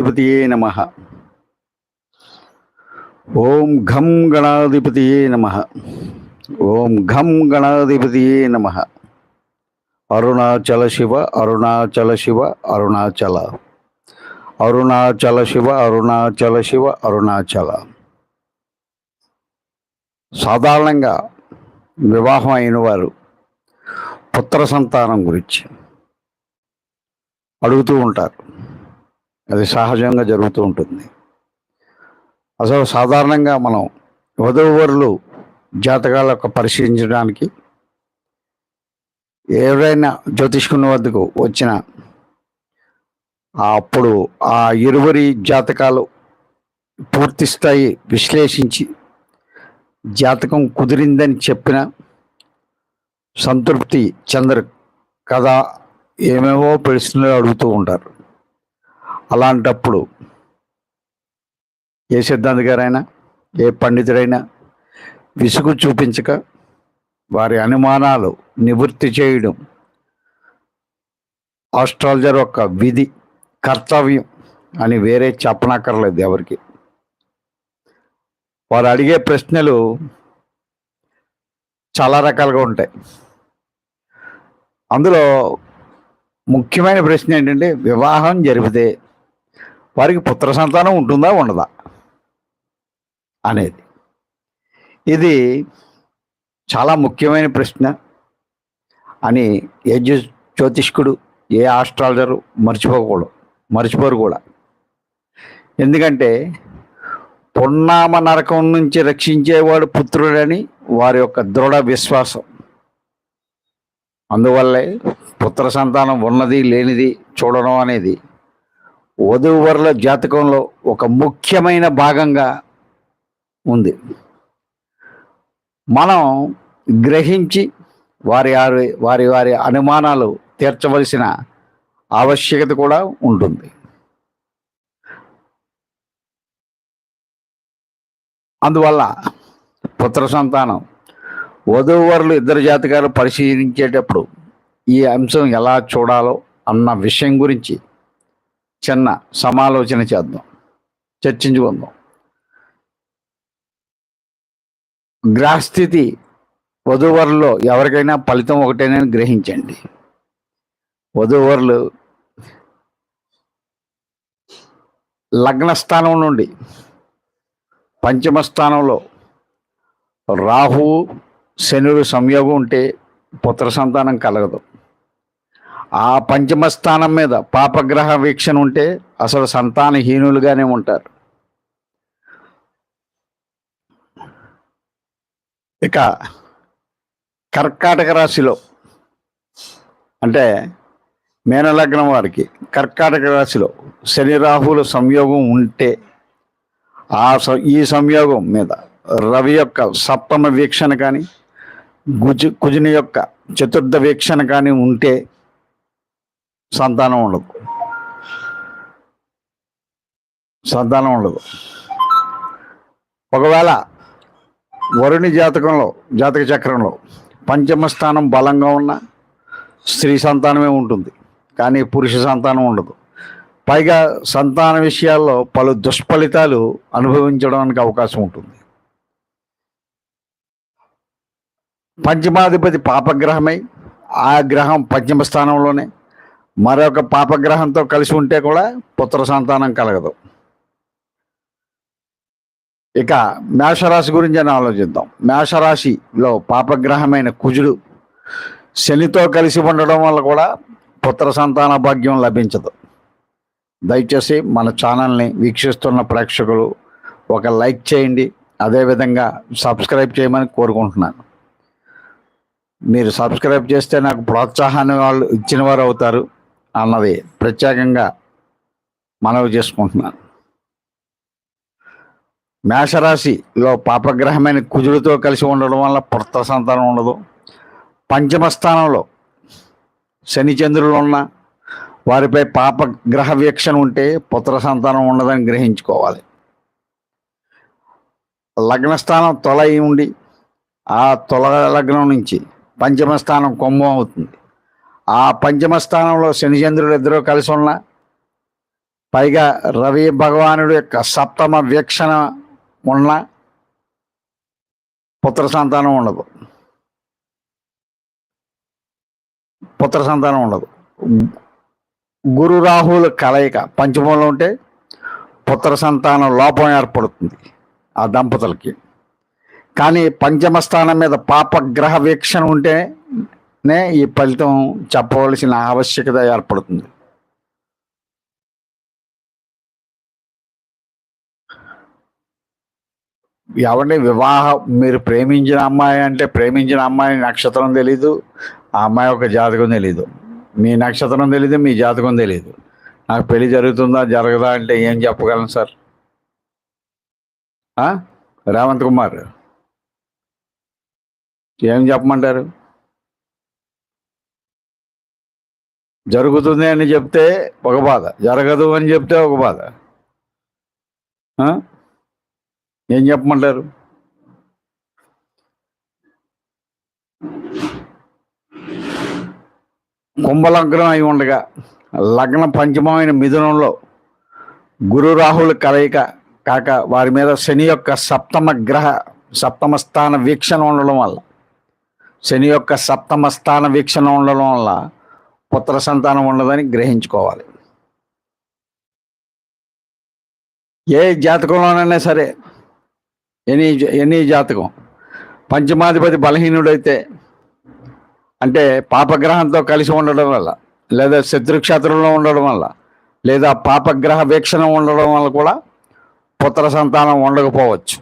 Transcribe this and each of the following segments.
గణాధిపతియే నమ ఓం ఘం గణాధిపతియే నమ ఓం ఘం గణాధిపతియే నమ అరుణాచల శివ అరుణాచల శివ అరుణాచల అరుణాచల శివ అరుణాచల శివ అరుణాచల సాధారణంగా వివాహం అయిన వారు పుత్ర సంతానం గురించి అడుగుతూ ఉంటారు అది సహజంగా జరుగుతూ ఉంటుంది. అసలు సాధారణంగా మనం వధువరులు జాతకాల యొక్క పరిశీలించడానికి ఎవరైనా జ్యోతిష్కుని వద్దకు వచ్చిన అప్పుడు ఆ ఇరువురి జాతకాలు పూర్తి స్థాయి విశ్లేషించి జాతకం కుదిరిందని చెప్పిన సంతృప్తి చంద్ర కథ ఏమేమో ప్రశ్నలు అడుగుతూ ఉంటారు. అలాంటప్పుడు ఏ సిద్ధాంత గారైనా ఏ పండితుడైనా విసుగు చూపించక వారి అనుమానాలు నివృత్తి చేయడం ఆస్ట్రాలజర్ యొక్క విధి కర్తవ్యం అని వేరే చెప్పనక్కర్లేదు ఎవరికి. వారు అడిగే ప్రశ్నలు చాలా రకాలుగా ఉంటాయి. అందులో ముఖ్యమైన ప్రశ్న ఏంటంటే వివాహం జరిపితే వారికి పుత్ర సంతానం ఉంటుందా ఉండదా? అనేది. ఇది చాలా ముఖ్యమైన ప్రశ్న అని ఏ జ్యోతిష్కుడు ఏ ఆస్ట్రాలజరు మర్చిపోకూడదు మర్చిపోరు కూడా. ఎందుకంటే పున్నామ నరకం నుంచి రక్షించేవాడు పుత్రుడని వారి యొక్క దృఢ విశ్వాసం. అందువల్లే పుత్ర సంతానం ఉన్నది లేనిది చూడడం అనేది వధూవరుల జాతకంలో ఒక ముఖ్యమైన భాగంగా ఉంది. మనం గ్రహించి వారి వారి వారి వారి అనుమానాలు తీర్చవలసిన ఆవశ్యకత కూడా ఉంటుంది. అందువల్ల పుత్ర సంతానం వధూవరులు ఇద్దరు జాతకాలు పరిశీలించేటప్పుడు ఈ అంశం ఎలా చూడాలో అన్న విషయం గురించి చిన్న సమాలోచన చేద్దాం. చర్చించుకుందాం. గ్రహస్థితి వధూవరులో ఎవరికైనా ఫలితం ఒకటేనని గ్రహించండి. వధూవరులు లగ్న స్థానం నుండి పంచమ స్థానంలో రాహు శనుడు సంయోగం ఉంటే పుత్ర సంతానం కలగదు. ఆ పంచమ స్థానం మీద పాపగ్రహ వీక్షణ ఉంటే అసలు సంతానహీనులుగానే ఉంటారు. ఇక కర్కాటక రాశిలో అంటే మేనలగ్నం వారికి కర్కాటక రాశిలో శని రాహువుల సంయోగం ఉంటే ఆ ఈ సంయోగం మీద రవి యొక్క సప్తమ వీక్షణ కానీ గుజు కుజుని యొక్క చతుర్థ వీక్షణ కానీ ఉంటే సంతానం ఉండదు. సంతానం ఉండదు. ఒకవేళ వరుణి జాతకంలో జాతక చక్రంలో పంచమ స్థానం బలంగా ఉన్న స్త్రీ సంతానమే ఉంటుంది. కానీ పురుష సంతానం ఉండదు. పైగా సంతాన విషయాల్లో పలు దుష్ఫలితాలు అనుభవించడానికి అవకాశం ఉంటుంది. పంచమాధిపతి పాపగ్రహమై ఆ గ్రహం పంచమ స్థానంలోనే మరొక పాపగ్రహంతో కలిసి ఉంటే కూడా పుత్ర సంతానం కలగదు. ఇక మేషరాశి గురించి అని ఆలోచిద్దాం. మేషరాశిలో పాపగ్రహమైన కుజుడు శనితో కలిసి ఉండడం వల్ల కూడా పుత్ర సంతాన భాగ్యం లభించదు. దయచేసి మన ఛానల్ని వీక్షిస్తున్న ప్రేక్షకులు ఒక లైక్ చేయండి. అదేవిధంగా సబ్స్క్రైబ్ చేయమని కోరుకుంటున్నాను. మీరు సబ్స్క్రైబ్ చేస్తే నాకు ప్రోత్సాహాన్ని వాళ్ళు ఇచ్చిన వారు అవుతారు. అన్నది ప్రత్యేకంగా మనవి చేసుకుంటున్నాను. మేషరాశిలో పాపగ్రహమైన కుజుడితో కలిసి ఉండడం వల్ల పుత్ర సంతానం ఉండదు. పంచమ స్థానంలో శని చంద్రులు ఉన్న వారిపై పాపగ్రహ వీక్షణ ఉంటే పుత్ర సంతానం ఉండదని గ్రహించుకోవాలి. లగ్న స్థానం తొల ఉండి ఆ తొల లగ్నం నుంచి పంచమ స్థానం కుంభం అవుతుంది. ఆ పంచమ స్థానంలో శనిచంద్రులు ఇద్దరూ కలిసి ఉన్న పైగా రవి భగవానుడు యొక్క సప్తమ వీక్షణ ఉన్న పుత్ర సంతానం ఉండదు. పుత్ర సంతానం ఉండదు. గురు రాహుల కలయిక పంచమంలో ఉంటే పుత్ర సంతానం లోపం ఏర్పడుతుంది ఆ దంపతులకి. కానీ పంచమ స్థానం మీద పాపగ్రహ వీక్షణ ఉంటే నే ఈ ఫలితం చెప్పవలసిన ఆవశ్యకత ఏర్పడుతుంది. ఎవరిని వివాహం మీరు ప్రేమించిన అమ్మాయి అంటే ప్రేమించిన అమ్మాయి నక్షత్రం తెలీదు ఆ అమ్మాయి యొక్క జాతకం తెలీదు. మీ నక్షత్రం తెలీదు మీ జాతకం తెలీదు. నాకు పెళ్ళి జరుగుతుందా జరగదా అంటే ఏం చెప్పగలను సార్? రేవంత్ కుమార్. ఏం చెప్పమంటారు? జరుగుతుంది అని చెప్తే ఒక బాధ. జరగదు అని చెప్తే ఒక బాధ. ఏం చెప్పమంటారు? కుంభలగ్నం అయి ఉండగా లగ్న పంచమమైన మిథునంలో గురు రాహుల కలయిక కాక వారి మీద శని యొక్క సప్తమ గ్రహ సప్తమ స్థాన వీక్షణ ఉండడం వల్ల శని యొక్క సప్తమ స్థాన వీక్షణ ఉండడం వల్ల పుత్ర సంతానం ఉండదని గ్రహించుకోవాలి. ఏ జాతకంలోనైనా సరే ఎనీ ఎనీ జాతకం పంచమాధిపతి బలహీనుడైతే అంటే పాపగ్రహంతో కలిసి ఉండడం వల్ల లేదా శత్రుక్షేత్రంలో ఉండడం వల్ల లేదా పాపగ్రహ వీక్షణ ఉండడం వల్ల కూడా పుత్ర సంతానం ఉండకపోవచ్చు.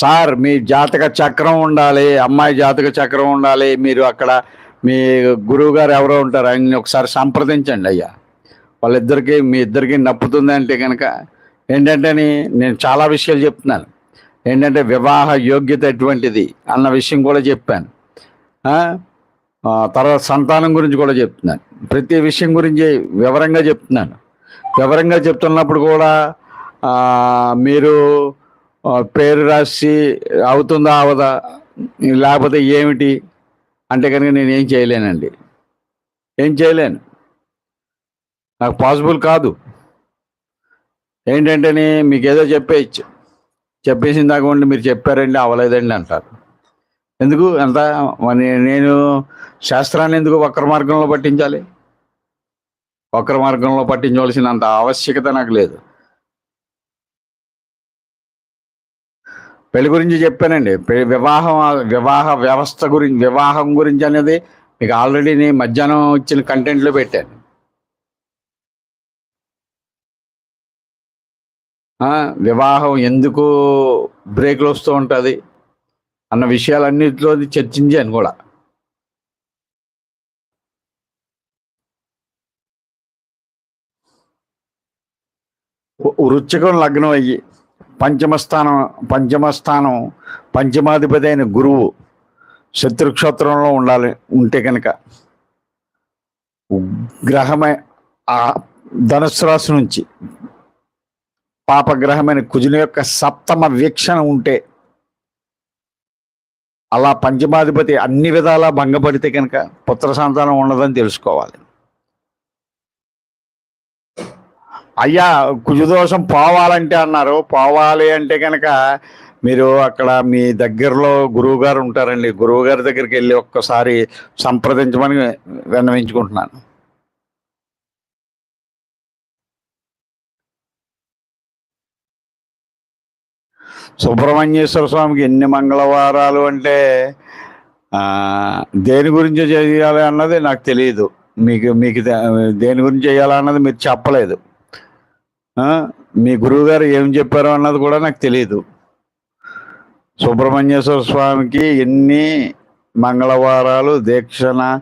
సార్ మీ జాతక చక్రం ఉండాలి అమ్మాయి జాతక చక్రం ఉండాలి మీరు అక్కడ మీ గురువు గారు ఎవరో ఉంటారు ఆయన్ని ఒకసారి సంప్రదించండి అయ్యా. వాళ్ళిద్దరికి మీ ఇద్దరికి నప్పుతుంది అంటే కనుక ఏంటంటే నేను చాలా విషయాలు చెప్తున్నాను. ఏంటంటే వివాహ యోగ్యత ఎటువంటిది అన్న విషయం కూడా చెప్పాను. తర్వాత సంతానం గురించి కూడా చెప్తున్నాను. ప్రతి విషయం గురించి వివరంగా చెప్తున్నాను. వివరంగా చెప్తున్నప్పుడు కూడా మీరు పేరు రాసి అవుతుందా అవదా? లేకపోతే ఏమిటి? అంటే కనుక నేను ఏం చేయలేనండి. ఏం చేయలేను. నాకు పాసిబుల్ కాదు. ఏంటంటే మీకు ఏదో చెప్పేయచ్చు. చెప్పేసిన దాకా ఉండి మీరు చెప్పారండి అవలేదండి అంటారు. ఎందుకు? అంత నేను శాస్త్రాన్ని ఎందుకు వక్ర మార్గంలో పట్టించాలి? వక్ర మార్గంలో పట్టించవలసినంత ఆవశ్యకత నాకు లేదు. పెళ్ళి గురించి చెప్పానండి. వివాహం వివాహ వ్యవస్థ గురించి వివాహం గురించి అనేది మీకు ఆల్రెడీ నేను మధ్యాహ్నం ఇచ్చిన కంటెంట్లో పెట్టాను. వివాహం ఎందుకు బ్రేక్లు వస్తూ ఉంటుంది? అన్న విషయాలన్నింటిలో చర్చించాను కూడా. వృచ్చకం లగ్నం అయ్యి పంచమస్థానం పంచమస్థానం పంచమ స్థానం పంచమాధిపతి అయిన గురువు శత్రుక్షేత్రంలో ఉండాలి ఉంటే కనుక గ్రహమే ఆ ధనుసు రాశి నుంచి పాపగ్రహమైన కుజుని యొక్క సప్తమ వీక్షణ ఉంటే అలా పంచమాధిపతి అన్ని విధాలా భంగపడితే కనుక పుత్ర సంతానం ఉండదని తెలుసుకోవాలి. అయ్యా కుజదోషం పోవాలంటే అన్నారు. పోవాలి అంటే కనుక మీరు అక్కడ మీ దగ్గరలో గురువుగారు ఉంటారండి. గురువు గారి దగ్గరికి వెళ్ళి ఒక్కసారి సంప్రదించమని విన్నవించుకుంటున్నాను. సుబ్రహ్మణ్యేశ్వర స్వామికి ఎన్ని మంగళవారాలు అంటే దేని గురించి చేయాలి అన్నది నాకు తెలియదు మీకు మీకు దే- దేని గురించి చేయాలన్నది మీరు చెప్పలేదు. మీ గురువు గారు ఏం చెప్పారో అన్నది కూడా నాకు తెలియదు సుబ్రహ్మణ్యేశ్వర స్వామికి ఎన్ని మంగళవారాలు దీక్షణ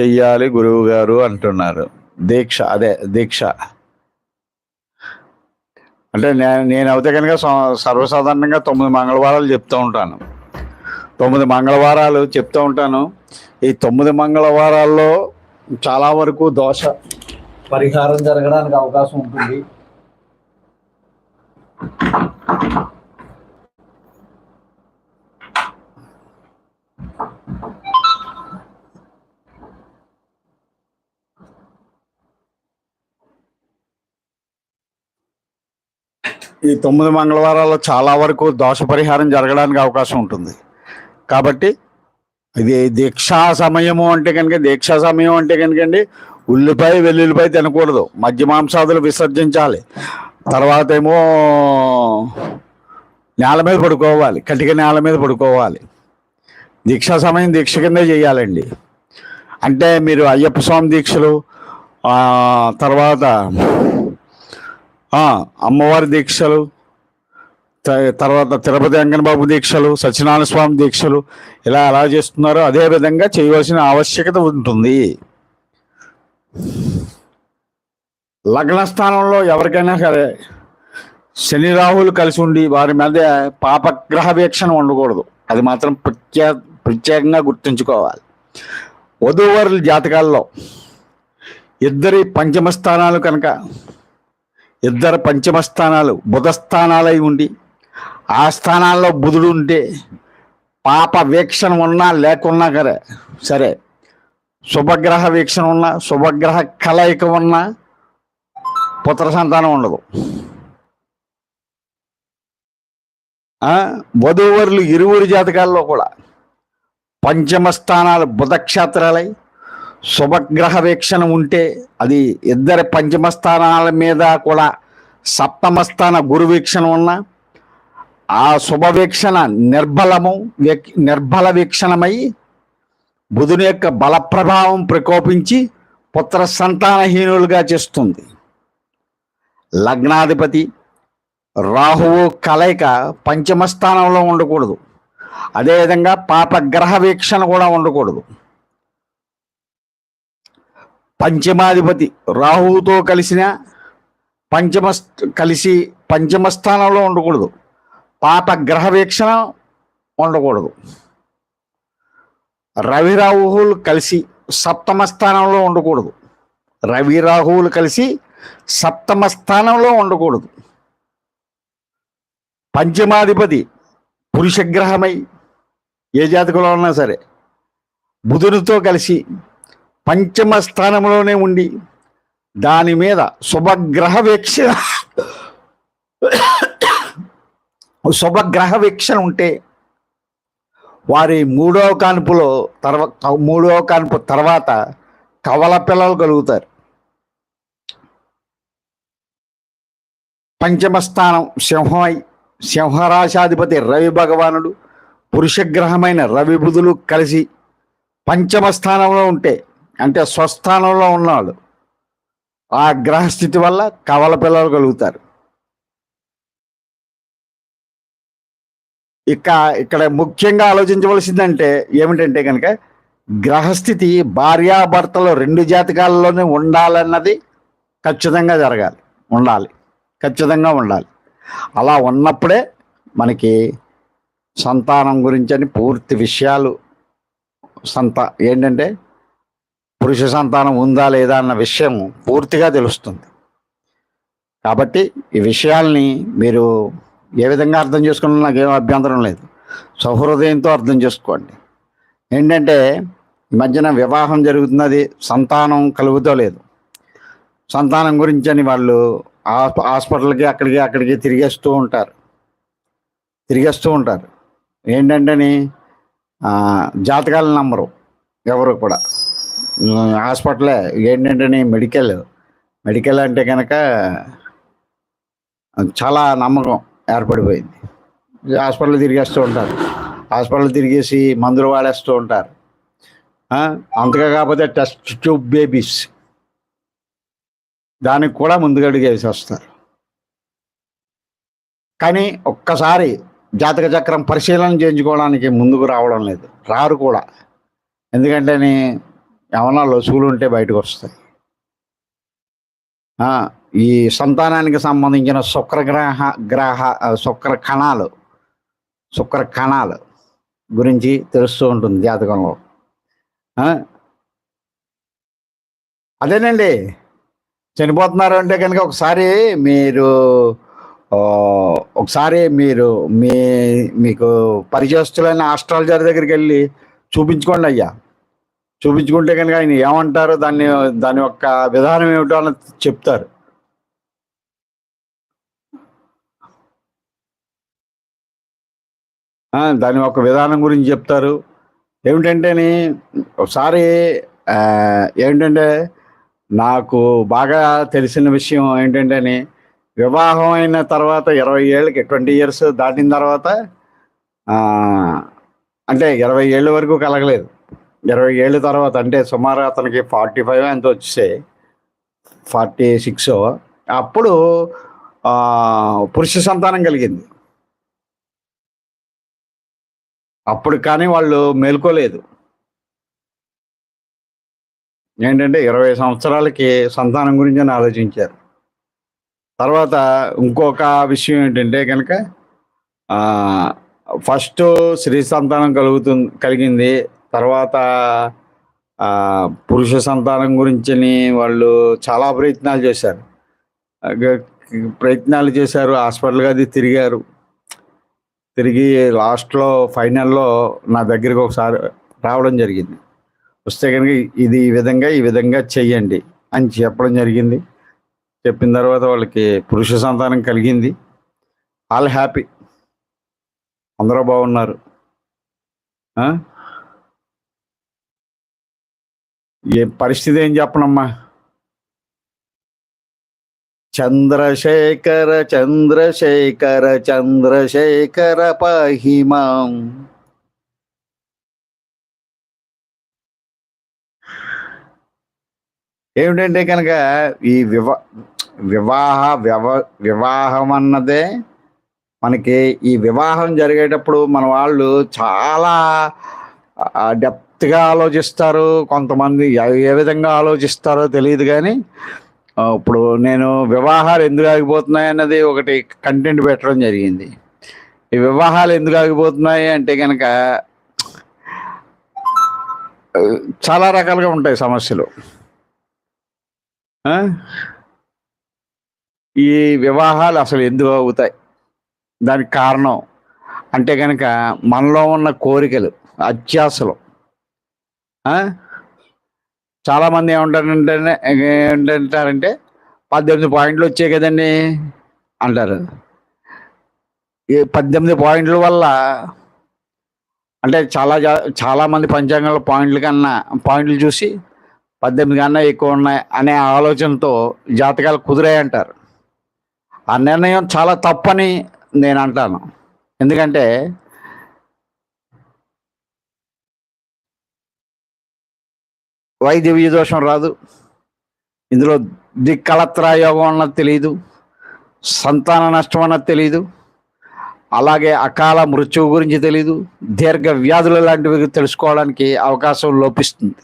చెయ్యాలి గురువు గారు అంటున్నారు. దీక్ష అదే దీక్ష. అంటే నేను నేను అయితే కనుక స- సర్వసాధారణంగా తొమ్మిది మంగళవారాలు చెప్తూ ఉంటాను. తొమ్మిది మంగళవారాలు చెప్తూ ఉంటాను. ఈ తొమ్మిది మంగళవారాల్లో చాలా వరకు దోష పరిహారం జరగడానికి అవకాశం ఉంటుంది. ఈ తొమ్మిది మంగళవారాల్లో చాలా వరకు దోష పరిహారం జరగడానికి అవకాశం ఉంటుంది. కాబట్టి ఇది దీక్షా సమయము అంటే కనుక దీక్షా సమయం అంటే కనుకండి ఉల్లిపాయ వెల్లుల్లిపాయ తినకూడదు. మధ్య మాంసాదులు విసర్జించాలి. తర్వాత ఏమో నేల మీద పడుకోవాలి. కటిక నేల మీద పడుకోవాలి. దీక్షా సమయం దీక్ష కిందే చేయాలండి. అంటే మీరు అయ్యప్ప స్వామి దీక్షలు తర్వాత అమ్మవారి దీక్షలు త- తర్వాత తిరుపతి వెంకటబాబు దీక్షలు సత్యనారాయణ స్వామి దీక్షలు ఇలా ఎలా చేస్తున్నారో అదే విధంగా చేయవలసిన ఆవశ్యకత ఉంటుంది. లగ్న స్థానంలో ఎవరికైనా సరే శని రాహులు కలిసి ఉండి వారి మీద పాపగ్రహ వీక్షణ ఉండకూడదు. అది మాత్రం ప్రత్యే ప్రత్యేకంగా గుర్తుంచుకోవాలి. వధూవరుల జాతకాల్లో ఇద్దరి పంచమ స్థానాలు కనుక ఇద్దరు పంచమ స్థానాలు బుధ స్థానాలై ఉండి ఆ స్థానాల్లో బుధుడు ఉంటే పాప వీక్షణ ఉన్నా లేకున్నా సరే సరే శుభగ్రహ వీక్షణ ఉన్నా శుభగ్రహ కలయిక ఉన్నా పుత్ర సంతానం ఉండదు. వధూవరులు ఇరువురు జాతకాల్లో కూడా పంచమ స్థానాలు బుధక్షేత్రాలై శుభగ్రహ వీక్షణ ఉంటే అది ఇద్దరి పంచమ స్థానాల మీద కూడా సప్తమ స్థాన గురు వీక్షణ ఉన్న ఆ శుభ వీక్షణ నిర్బలము నిర్బల వీక్షణమై బుధుని యొక్క బల ప్రభావం ప్రకోపించి పుత్ర సంతానహీనులుగా చేస్తుంది. లగ్నాధిపతి రాహువు కలయిక పంచమ స్థానంలో ఉండకూడదు. అదేవిధంగా పాపగ్రహ వీక్షణ కూడా ఉండకూడదు. పంచమాధిపతి రాహువుతో కలిసిన పంచమ కలిసి పంచమ స్థానంలో ఉండకూడదు. పాప గ్రహ వీక్షణ ఉండకూడదు. రవి రాహువులు కలిసి సప్తమ స్థానంలో ఉండకూడదు. రవి రాహువులు కలిసి సప్తమ స్థానంలో ఉండకూడదు. పంచమాధిపతి పురుషగ్రహమై ఏ జాతకంలో ఉన్నా సరే బుధునితో కలిసి పంచమ స్థానంలోనే ఉండి దాని మీద శుభగ్రహ వీక్షణ శుభగ్రహ వీక్షణ ఉంటే వారి మూడవ కాన్పులో తర్వాత మూడవ కాన్పు తర్వాత కవల పిల్లలు కలుగుతారు. పంచమ స్థానం సింహమై సింహరాశాధిపతి రవి భగవానుడు పురుషగ్రహమైన రవి బుధులు కలిసి పంచమ స్థానంలో ఉంటే అంటే స్వస్థానంలో ఉన్నాడు. ఆ గ్రహస్థితి వల్ల కవల పిల్లలు కలుగుతారు. ఇక ఇక్కడ ముఖ్యంగా ఆలోచించవలసిందంటే ఏమిటంటే కనుక గ్రహస్థితి భార్యాభర్తలు రెండు జాతకాలలోనే ఉండాలన్నది ఖచ్చితంగా జరగాలి. ఉండాలి. ఖచ్చితంగా ఉండాలి. అలా ఉన్నప్పుడే మనకి సంతానం గురించి అని పూర్తి విషయాలు సంతా ఏంటంటే పురుష సంతానం ఉందా లేదా అన్న విషయం పూర్తిగా తెలుస్తుంది. కాబట్టి ఈ విషయాల్ని మీరు ఏ విధంగా అర్థం చేసుకున్నా నాకేం అభ్యంతరం లేదు. సహృదయంతో అర్థం చేసుకోండి. ఏంటంటే ఈ మధ్యన వివాహం జరుగుతున్నది సంతానం కలుగుతో లేదు. సంతానం గురించి అని వాళ్ళు హాస్పిటల్కి అక్కడికి అక్కడికి తిరిగేస్తూ ఉంటారు. తిరిగేస్తూ ఉంటారు. ఏంటంటేని ఆ, జాతకాలు నమ్మరు ఎవరు కూడా. హాస్పిటలే ఏంటంటే మెడికల్. మెడికల్ అంటే కనుక చాలా నమ్మకం. ఏర్పడిపోయింది. హాస్పిటల్ తిరిగేస్తూ ఉంటారు. హాస్పిటల్ తిరిగేసి మందులు వాడేస్తూ ఉంటారు. అంతగా కాకపోతే టెస్ట్ ట్యూబ్ బేబీస్. దానికి కూడా ముందుగా అడిగేసి వస్తారు. కానీ ఒక్కసారి జాతక చక్రం పరిశీలన చేయించుకోవడానికి ముందుకు రావడం లేదు. రారు కూడా. ఎందుకంటే ఏమన్నా లొసుగులు ఉంటే బయటకు వస్తాయి. ఈ సంతానానికి సంబంధించిన శుక్రగ్రహ గ్రహ శుక్ర కణాలు శుక్ర కణాలు గురించి తెలుస్తూ ఉంటుంది జాతకంలో. అదేనండి చనిపోతున్నారు అంటే కనుక ఒకసారి మీరు ఒకసారి మీరు మీ మీకు పరిచయస్తులైన ఆస్ట్రాలజర్ దగ్గరికి వెళ్ళి చూపించుకోండి అయ్యా. చూపించుకుంటే కనుక ఆయన ఏమంటారు దాన్ని దాని యొక్క విధానం ఏమిటో అని చెప్తారు ఆ, దాని ఒక విధానం గురించి చెప్తారు. ఏమిటంటేని ఒకసారి ఏమిటంటే ఏంటంటే నాకు బాగా తెలిసిన విషయం ఏంటంటేని వివాహం అయిన తర్వాత ఇరవై ఏళ్ళకి ట్వంటీ ఇయర్స్ దాటిన తర్వాత అంటే ఇరవై ఏళ్ళ వరకు కలగలేదు. ఇరవై ఏళ్ళ తర్వాత అంటే సుమారు అతనికి ఫార్టీ ఫైవ్ ఎంత వచ్చే ఫార్టీ సిక్స్. అప్పుడు పురుష సంతానం కలిగింది. అప్పుడు కానీ వాళ్ళు మేల్కోలేదు. ఏంటంటే ఇరవై సంవత్సరాలకి సంతానం గురించి అని ఆలోచించారు. తర్వాత ఇంకొక విషయం ఏంటంటే కనుక ఫస్ట్ స్త్రీ సంతానం కలుగుతుంది కలిగింది. తర్వాత పురుష సంతానం గురించి వాళ్ళు చాలా ప్రయత్నాలు చేశారు. ప్రయత్నాలు చేశారు హాస్పిటల్గా అది తిరిగారు. తిరిగి లాస్ట్లో ఫైనల్లో నా దగ్గరికి ఒకసారి రావడం జరిగింది. వస్తే కనుక ఇది ఈ విధంగా ఈ విధంగా చెయ్యండి అని చెప్పడం జరిగింది. చెప్పిన తర్వాత వాళ్ళకి పురుష సంతానం కలిగింది. All happy. అందరూ బాగున్నారు. ఏ పరిస్థితి ఏం చెప్పనమ్మా? చంద్రశేఖర చంద్రశేఖర చంద్రశేఖర పహిమాం. ఏమిటంటే కనుక ఈ వివా వివాహ వ్యవ వివాహం అన్నదే మనకి ఈ వివాహం జరిగేటప్పుడు మన వాళ్ళు చాలా డెప్త్గా ఆలోచిస్తారు. కొంతమంది ఏ- విధంగా ఆలోచిస్తారో తెలియదు కానీ ఇప్పుడు నేను వివాహాలు ఎందుకు ఆగిపోతున్నాయి అన్నది ఒకటి కంటెంట్ పెట్టడం జరిగింది. ఈ వివాహాలు ఎందుకు ఆగిపోతున్నాయి అంటే కనుక చాలా రకాలుగా ఉంటాయి సమస్యలు. ఈ వివాహాలు అసలు ఎందుకు అవుతాయి దానికి కారణం అంటే కనుక మనలో ఉన్న కోరికలు అత్యాసలు చాలామంది ఏమంటారంటే ఏంటంటారంటే పద్దెనిమిది పాయింట్లు వచ్చాయి కదండి అంటారు. ఈ పద్దెనిమిది పాయింట్ల వల్ల అంటే చాలా జా- పంచాంగాల పాయింట్ల కన్నా పాయింట్లు చూసి పద్దెనిమిది కన్నా ఎక్కువ ఉన్నాయి అనే ఆలోచనతో జాతకాలు కుదిరాయి అంటారు. ఆ నిర్ణయం చాలా తప్పని నేను అంటాను. ఎందుకంటే వైద్య దోషం రాదు. ఇందులో దిక్కలత్రయోగం అన్నది తెలియదు సంతాన నష్టం అన్నది తెలియదు అలాగే అకాల మృత్యువు గురించి తెలియదు దీర్ఘ వ్యాధులు లాంటివి తెలుసుకోవడానికి అవకాశం లోపిస్తుంది.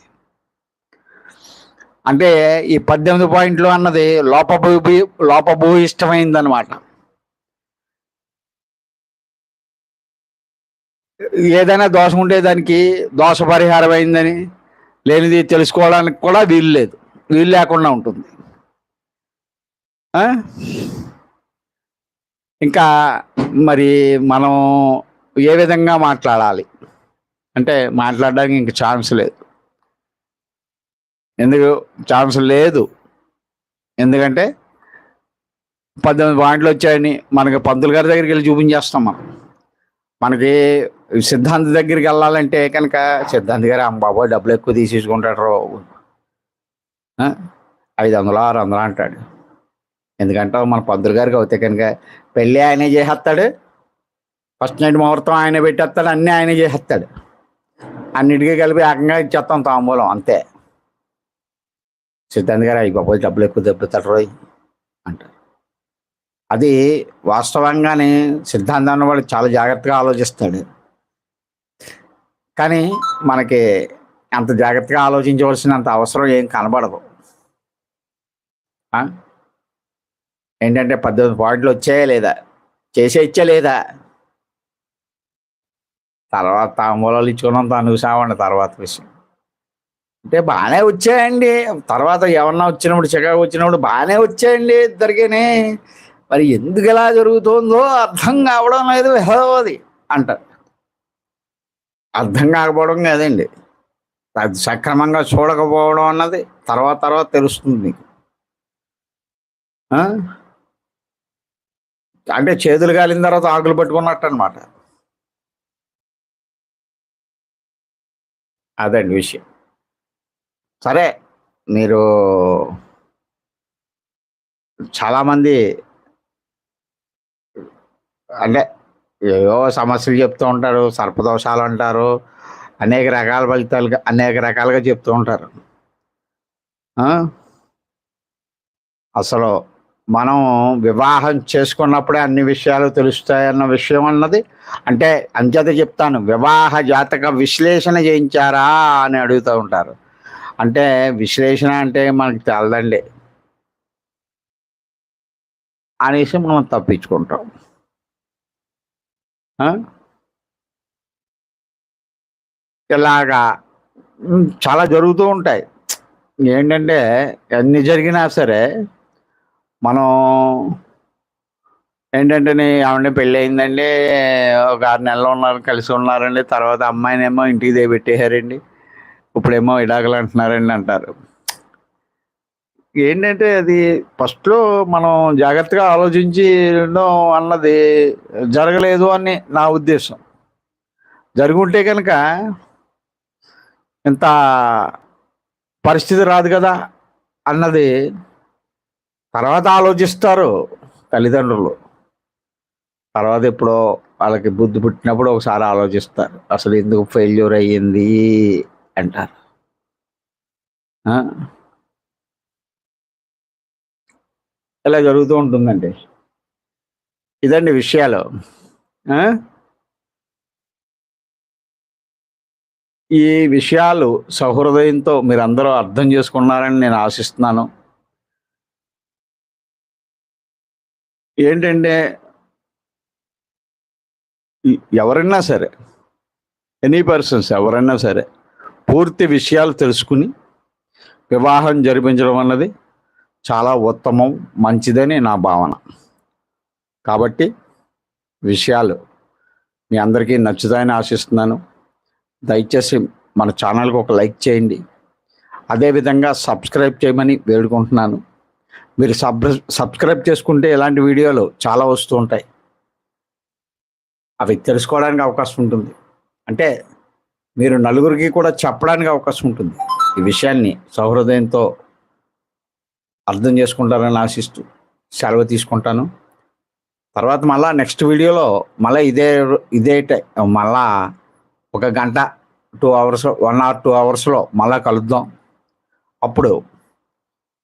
అంటే ఈ పద్దెనిమిది పాయింట్లు అన్నది లోపభూ లోపభూయిష్టమైందనమాట ఏదైనా దోషం ఉంటే దానికి దోష పరిహారం అయిందని లేనిది తెలుసుకోవడానికి కూడా వీలు లేదు. వీలు లేకుండా ఉంటుంది. ఆ? ఇంకా మరి మనం ఏ విధంగా మాట్లాడాలి? అంటే మాట్లాడడానికి ఇంక ఛాన్స్ లేదు. ఎందుకు? ఛాన్స్ లేదు. ఎందుకంటే పద్దెనిమిది పాయింట్లు వచ్చాయని మనకి పంతులు గారి దగ్గరికి వెళ్ళి చూపించేస్తాం మనం. మనకి సిద్ధాంత దగ్గరికి వెళ్ళాలంటే కనుక సిద్ధాంత్ గారు అమ్మ డబ్బులు ఎక్కువ తీసేసుకుంటాడు ఐదు వందలు ఆరు వందలు అంటాడు. ఎందుకంటే మన పంతులు గారికి అవుతే కనుక పెళ్ళి ఆయనే చేసేస్తాడు. ఫస్ట్ నైట్ ముహూర్తం ఆయన పెట్టేస్తాడు అన్నీ ఆయనే చేసేస్తాడు. అన్నిటికీ కలిపి ఏకంగా ఇచ్చేస్తాం తాంబూలం అంతే. సిద్ధాంత్ గారు అయ్యి బాబు డబ్బులు ఎక్కువ దెబ్బతాడు రోయ్ అంటారు అది వాస్తవంగానే సిద్ధాంతాన్ని వాడు చాలా జాగ్రత్తగా ఆలోచిస్తాడు. కానీ మనకి అంత జాగ్రత్తగా ఆలోచించవలసినంత అవసరం ఏం కనబడదు. ఏంటంటే పద్దెనిమిది పాయింట్లు వచ్చాయా లేదా? చేసే ఇచ్చా లేదా? తర్వాత తాంబూలాలు ఇచ్చుకున్నంత చూసామండి తర్వాత విషయం. అంటే బాగానే వచ్చాయండి. తర్వాత ఎవరన్నా వచ్చినప్పుడు చికాకు వచ్చినప్పుడు బాగానే వచ్చాయండి ఇద్దరికీ మరి ఎందుకు ఎలా జరుగుతుందో అర్థం కావడం లేదు అది అంటారు. అర్థం కాకపోవడం కాదండి. అది సక్రమంగా చూడకపోవడం అన్నది తర్వాత తర్వాత తెలుస్తుంది మీకు. అంటే చేతులు కాలిన తర్వాత ఆకులు పట్టుకున్నట్టు అనమాట అదండి విషయం. సరే మీరు చాలామంది అంటే ఏవో సమస్యలు చెప్తూ ఉంటారు సర్పదోషాలు అంటారు అనేక రకాల ఫలితాలుగా అనేక రకాలుగా చెప్తూ ఉంటారు. అసలు మనం వివాహం చేసుకున్నప్పుడే అన్ని విషయాలు తెలుస్తాయన్న విషయం అన్నది అంటే అంచేత చెప్తాను వివాహ జాతక విశ్లేషణ చేయించారా అని అడుగుతూ ఉంటారు. అంటే విశ్లేషణ అంటే మనకి తెలదండి. అనేసి మనం తప్పించుకుంటాం. ఇలాగా చాలా జరుగుతూ ఉంటాయి. ఏంటంటే ఎన్ని జరిగినా సరే మనం ఏంటంటే ఆవిడ పెళ్ళి అయిందండి ఒక ఆరు నెలలు ఉన్నారు కలిసి ఉన్నారండి తర్వాత అమ్మాయినేమో ఇంటికి పెట్టేశారండి ఇప్పుడేమో ఇడాకులు అంటున్నారండి అంటారు. ఏంటంటే అది ఫస్ట్లో మనం జాగ్రత్తగా ఆలోచించి అన్నది జరగలేదు అని నా ఉద్దేశం. జరుగుంటే కనుక ఇంత పరిస్థితి రాదు కదా అన్నది తర్వాత ఆలోచిస్తారు తల్లిదండ్రులు. తర్వాత ఎప్పుడో వాళ్ళకి బుద్ధి పుట్టినప్పుడు ఒకసారి ఆలోచిస్తారు. అసలు ఎందుకు ఫెయిల్యూర్ అయ్యింది అంటారు ఆ? ఇలా జరుగుతూ ఉంటుందండి. ఇదండి విషయాలు. ఈ విషయాలు సహృదయంతో మీరందరూ అర్థం చేసుకున్నారని నేను ఆశిస్తున్నాను. ఏంటంటే ఎవరైనా సరే ఎనీ పర్సన్స్ ఎవరైనా సరే పూర్తి విషయాలు తెలుసుకుని వివాహం జరిపించడం అన్నది చాలా ఉత్తమం మంచిదని నా భావన. కాబట్టి విషయాలు మీ అందరికీ నచ్చుతాయని ఆశిస్తున్నాను. దయచేసి మన ఛానల్కి ఒక లైక్ చేయండి. అదేవిధంగా సబ్స్క్రైబ్ చేయమని వేడుకుంటున్నాను. మీరు సబ్ సబ్స్క్రైబ్ చేసుకుంటే ఇలాంటి వీడియోలు చాలా వస్తూ ఉంటాయి. అవి తెలుసుకోవడానికి అవకాశం ఉంటుంది. అంటే మీరు నలుగురికి కూడా చెప్పడానికి అవకాశం ఉంటుంది. ఈ విషయాన్ని సౌహృదయంతో అర్థం చేసుకుంటారని ఆశిస్తూ సెలవు తీసుకుంటాను. తర్వాత మళ్ళా నెక్స్ట్ వీడియోలో మళ్ళీ ఇదే ఇదే టై- మళ్ళా ఒక గంట two hours one hour two అవర్స్లో మళ్ళా కలుద్దాం. అప్పుడు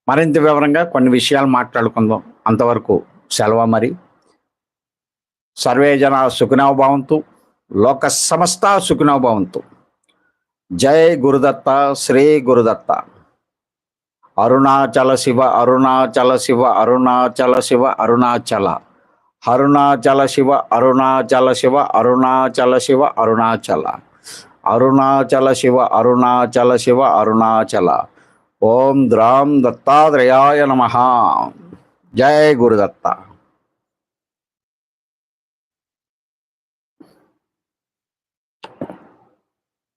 మరింత వివరంగా కొన్ని విషయాలు మాట్లాడుకుందాం. అంతవరకు సెలవు మరి. సర్వే జన సుఖినవభావంతో లోక సమస్త సుఖినవ భవంతు జై గురుదత్త శ్రీ గురుదత్త. అరుణాచల శివ అరుణాచల శివ అరుణాచల శివ అరుణాచల. అరుణాచల శివ అరుణాచల శివ అరుణాచల శివ అరుణాచల. అరుణాచల శివ అరుణాచల శివ అరుణాచల. ఓం ద్రాం దత్తాత్రేయాయ నమ. జయ గురుదత్త.